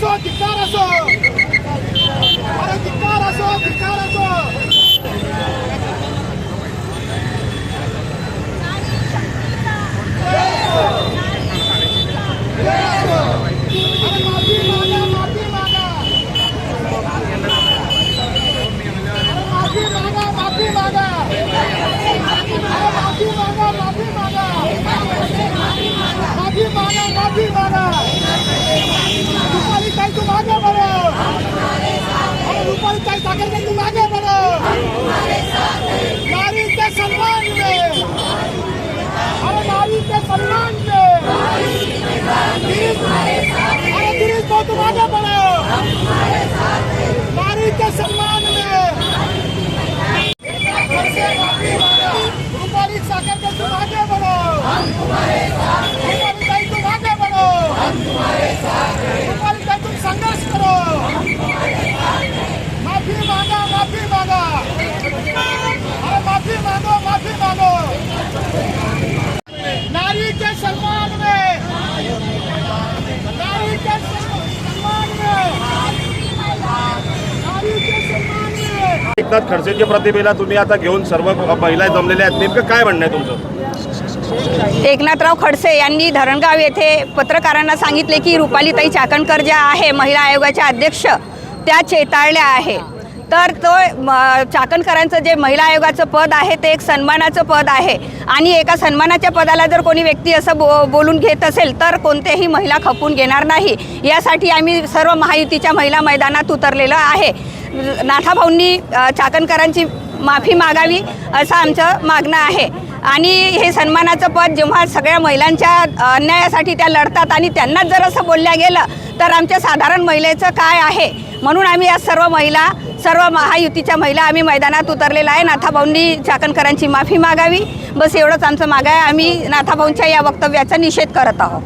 असो धिक्कार असो अरे Paga ele do lado Eknath खडसेंच्या प्रतिभेला तुम्ही आता घेऊन सर्व महिला जमलेल्या आहेत. नेमकं काय म्हणणं आहे तुमचं? एकनाथराव खडसे यांनी धरणगाव येथे पत्रकारांना सांगितले की रुपालीताई चाकणकर ज्या आहे महिला आयोगाच्या अध्यक्ष त्या चेताळल्या आहे तर तो म, चाकणकरांचं जे महिला आयोगाचं पद आहे ते एक सन्मानाचं पद आहे. आणि एका सन्मानाच्या पदाला जर कोणी व्यक्ती असं बो बोलून घेत असेल तर कोणत्याही महिला खपून घेणार नाही. यासाठी आम्ही सर्व महायुतीच्या महिला मैदानात उतरलेलं आहे. नाथाभाऊंनी चाकणकरांची माफी मागावी असं आमचं मागणं आहे. आणि हे सन्मानाचं पद जेव्हा सगळ्या महिलांच्या अन्यायासाठी त्या लढतात आणि त्यांनाच जर असं बोलल्या गेलं तर आमच्या साधारण महिलेचं काय आहे? म्हणून आम्ही या सर्व महिला सर्व महायुतीच्या महिला आम्ही मैदानात उतरलेला आहे. नाथाभाऊंनी चाकणकरांची माफी मागावी. बस एवढंच आमचं माग आहे. आम्ही नाथाभाऊंच्या या वक्तव्याचा निषेध करत आहोत.